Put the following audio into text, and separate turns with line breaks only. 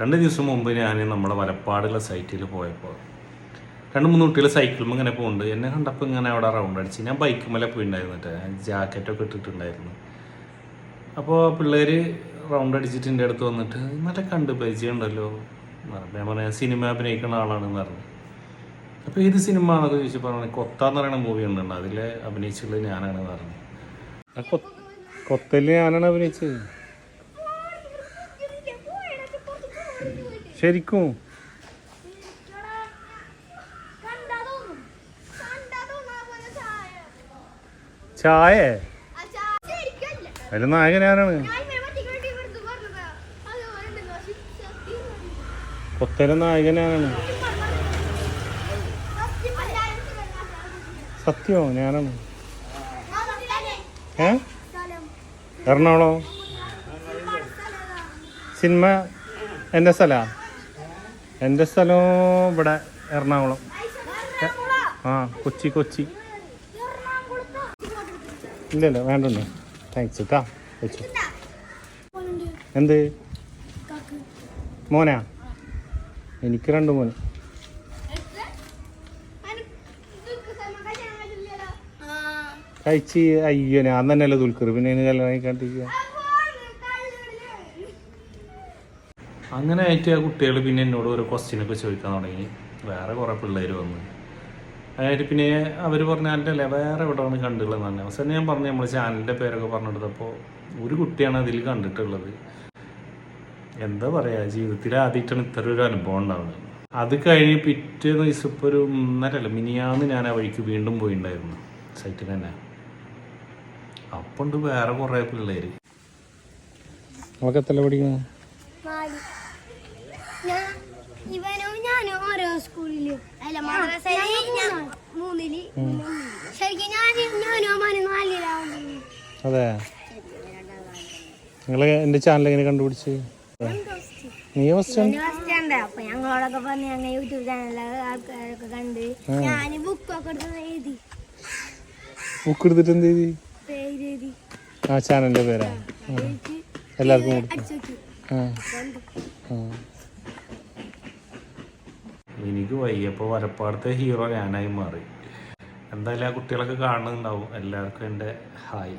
രണ്ട് ദിവസം മുമ്പ് ഞാൻ നമ്മുടെ വലപ്പാടുള്ള സൈറ്റിൽ പോയപ്പോൾ രണ്ട് മൂന്ന് കുട്ടികൾ സൈക്കിളും ഇങ്ങനെ പോകുന്നുണ്ട് എന്നെ കണ്ടപ്പോൾ ഇങ്ങനെ അവിടെ റൗണ്ട് അടിച്ച് ഞാൻ ബൈക്ക് മേലെ പോയിണ്ടായിരുന്നിട്ട് ജാക്കറ്റൊക്കെ ഇട്ടിട്ടുണ്ടായിരുന്നു. അപ്പോൾ പിള്ളേർ റൗണ്ട് അടിച്ചിട്ട് എന്റെ അടുത്ത് വന്നിട്ട് നല്ല കണ്ട് പരിചയമുണ്ടല്ലോ ഞാൻ പറഞ്ഞ സിനിമ അഭിനയിക്കുന്ന ആളാണെന്ന് പറഞ്ഞു. അപ്പോൾ ഏത് സിനിമ എന്നൊക്കെ ചോദിച്ചു പറഞ്ഞു കൊത്ത എന്ന് പറയുന്ന മൂവി ഉണ്ടുണ്ട് അതിൽ അഭിനയിച്ചുള്ളത് ഞാനാണെന്ന് പറഞ്ഞു. കൊത്തൽ ഞാനാണ് അഭിനയിച്ചത്. ശരിക്കും. ചായ? അതിൽ നായകൻ ആരാണ്? കൊത്തര നായകൻ ഞാനാണ് സത്യമോ ഞാനാണ്. ഏ? എറണാകുളം? സിനിമ എന്റെ സ്ഥലാ? എന്റെ സ്ഥലം ഇവിടെ എറണാകുളം. ആ കൊച്ചി കൊച്ചി. ഇല്ലല്ലോ വേണ്ടല്ലോ. താങ്ക്സ് കേട്ടാ വെച്ചു. എന്ത്? മോനാ? എനിക്ക് രണ്ട് മോന്. കഴിച്ച് അയ്യോ ഞാൻ തന്നെയല്ലേ ദുൽഖർ. പിന്നെ കല്യാണം കഴിക്കാണ്ടിരിക്കുക അങ്ങനെ ആയിട്ട് ആ കുട്ടികൾ പിന്നെ എന്നോട് ഓരോ ക്വസ്റ്റ്യനൊക്കെ ചോദിക്കാൻ തുടങ്ങി. വേറെ കുറേ പിള്ളേർ വന്നു. അതായത് പിന്നെ അവർ പറഞ്ഞ അല്ലല്ലേ വേറെ എവിടെയാണ് കണ്ടുള്ളത് തന്നെ അവസാനം ഞാൻ പറഞ്ഞു നമ്മൾ ചാനലിന്റെ പേരൊക്കെ പറഞ്ഞെടുത്തപ്പോൾ ഒരു കുട്ടിയാണ് അതിൽ കണ്ടിട്ടുള്ളത്. എന്താ പറയുക ജീവിതത്തിൽ ആദ്യമായിട്ടാണ് ഇത്ര ഒരു അനുഭവം ഉണ്ടാവുന്നത്. അത് കഴിഞ്ഞ് പിറ്റേ ദിവസം ഇപ്പോൾ ഒരു ഒന്നരല്ല മിനിയാന്ന് ഞാൻ ആ വഴിക്ക് വീണ്ടും പോയിണ്ടായിരുന്നു. സൈറ്റിൽ തന്നെ. അപ്പം ഉണ്ട് വേറെ കുറേ പിള്ളേര്. നമുക്ക് എത്ര പഠിക്കുന്നത്
ഇവനും ഞാനും ഓരോ സ്കൂളിൽ അല്ല മദ്രസയിൽ ഞാൻ മൂന്നിൽ. ശരിക്കും ഞാൻ ഞാനും അമ്മാനും നാലിലാവുന്നു
അതെ. നിങ്ങൾ എന്റെ ചാനൽ എങ്ങനെ കണ്ടുപിടിച്ച്? നീ ഫസ്റ്റ്
ഫസ്റ്റ് ഉണ്ട് അപ്പൊ ഞങ്ങളോടൊക്കെ പറഞ്ഞ് ഞങ്ങൾ യൂട്യൂബ് ചാനലിലെ ആൾക്കാരൊക്കെ കണ്ട് ഞാൻ ബുക്കൊക്കെ എടുത്ത് എഴുതി.
ബുക്ക് എടുത്തിട്ട് എന്ത്
എഴുതി?
ആ ചാനലിന്റെ പേരാ. എല്ലാവർക്കും എനിക്ക് വയ്യപ്പോൾ വരപ്പാടത്തെ ഹീറോ ഞാനായി മാറി. എന്തായാലും ആ കുട്ടികളൊക്കെ കാണുന്നുണ്ടാവും. എല്ലാവർക്കും എന്റെ ഹായ്.